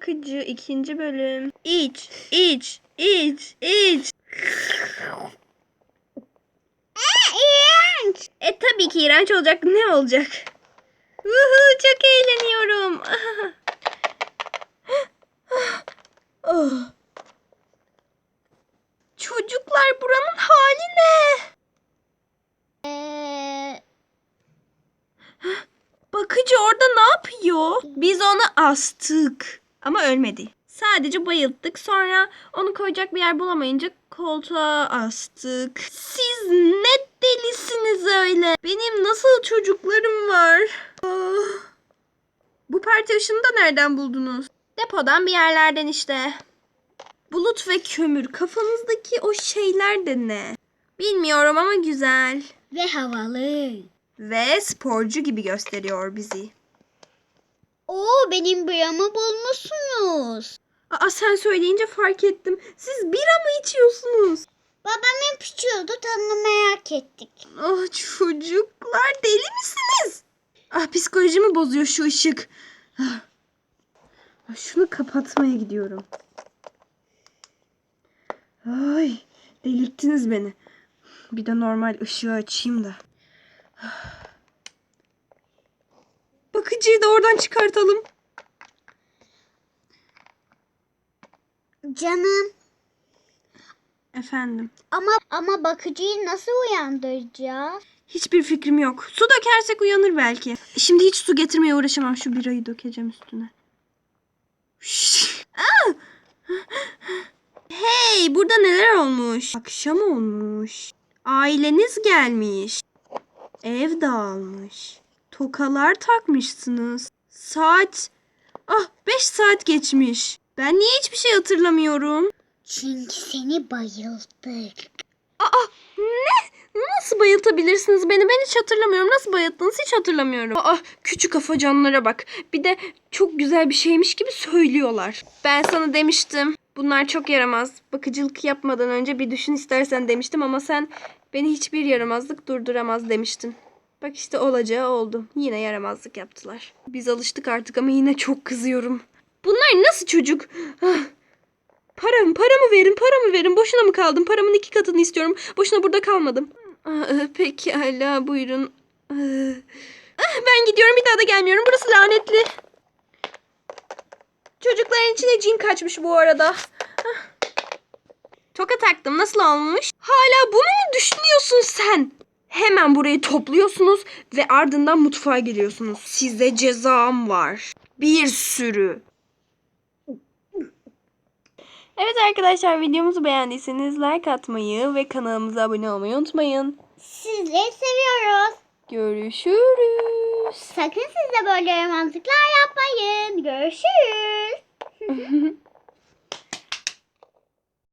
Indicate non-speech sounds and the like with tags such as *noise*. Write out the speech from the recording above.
bakıcı ikinci bölüm. İç, iç, iç, iç. İğrenç. E tabii ki iğrenç olacak. Ne olacak? Uhu, çok eğleniyorum. *laughs* Oh. Çocuklar buranın hali ne? Ee, Bakıcı orada ne yapıyor? Biz onu astık. Ama ölmedi. Sadece bayılttık. Sonra onu koyacak bir yer bulamayınca koltuğa astık. Siz ne delisiniz öyle? Benim nasıl çocuklarım var? Ah. Bu parti ışını da nereden buldunuz? Depodan bir yerlerden işte. Bulut ve kömür. Kafanızdaki o şeyler de ne? Bilmiyorum ama güzel. ve havalı. Ve sporcu gibi gösteriyor bizi. Oo benim bıyamı bulmuşsunuz. Aa sen söyleyince fark ettim. Siz bira mı içiyorsunuz? Babam hep içiyordu tadını merak ettik. Ah çocuklar deli misiniz? Ah psikolojimi bozuyor şu ışık. Ah. Ah, Şunu kapatmaya gidiyorum. Ay delirttiniz beni. Bir de normal ışığı açayım da. Ah. Bakıcıyı da oradan çıkartalım. Canım Efendim. ama ama bakıcıyı nasıl uyandıracağız? Hiçbir fikrim yok. Su dökersek uyanır belki. Şimdi hiç su getirmeye uğraşamam. Şu birayı dökeceğim üstüne. Hey, burada neler olmuş? Akşam olmuş. Aileniz gelmiş. Ev dağılmış. Tokalar takmışsınız. Saat... Ah, 5 saat geçmiş. Ben niye hiçbir şey hatırlamıyorum? Çünkü seni bayılttık. Aa ne? Nasıl bayıltabilirsiniz beni? Ben hiç hatırlamıyorum. Nasıl bayılttınız hiç hatırlamıyorum. Aa küçük afacanlara bak. Bir de çok güzel bir şeymiş gibi söylüyorlar. Ben sana demiştim. Bunlar çok yaramaz. Bakıcılık yapmadan önce bir düşün istersen demiştim ama sen beni hiçbir yaramazlık durduramaz demiştin. Bak işte olacağı oldu. Yine yaramazlık yaptılar. Biz alıştık artık ama yine çok kızıyorum. Bunlar nasıl çocuk? Ah. Param, paramı verin, paramı verin. Boşuna mı kaldım? Paramın iki katını istiyorum. Boşuna burada kalmadım. Aa, pekala, buyurun. Ee, ah, Ben gidiyorum, bir daha da gelmiyorum. Burası lanetli. Çocukların içine cin kaçmış bu arada. Ah. Toka taktım. Nasıl olmuş? Hala bunu mu düşünüyorsun sen? Hemen burayı topluyorsunuz ve ardından mutfağa giriyorsunuz. Size cezam var. Bir sürü. Evet arkadaşlar videomuzu beğendiyseniz like atmayı ve kanalımıza abone olmayı unutmayın. Sizleri seviyoruz. Görüşürüz. Sakın siz de böyle yaramazlıklar yapmayın. Görüşürüz. *laughs*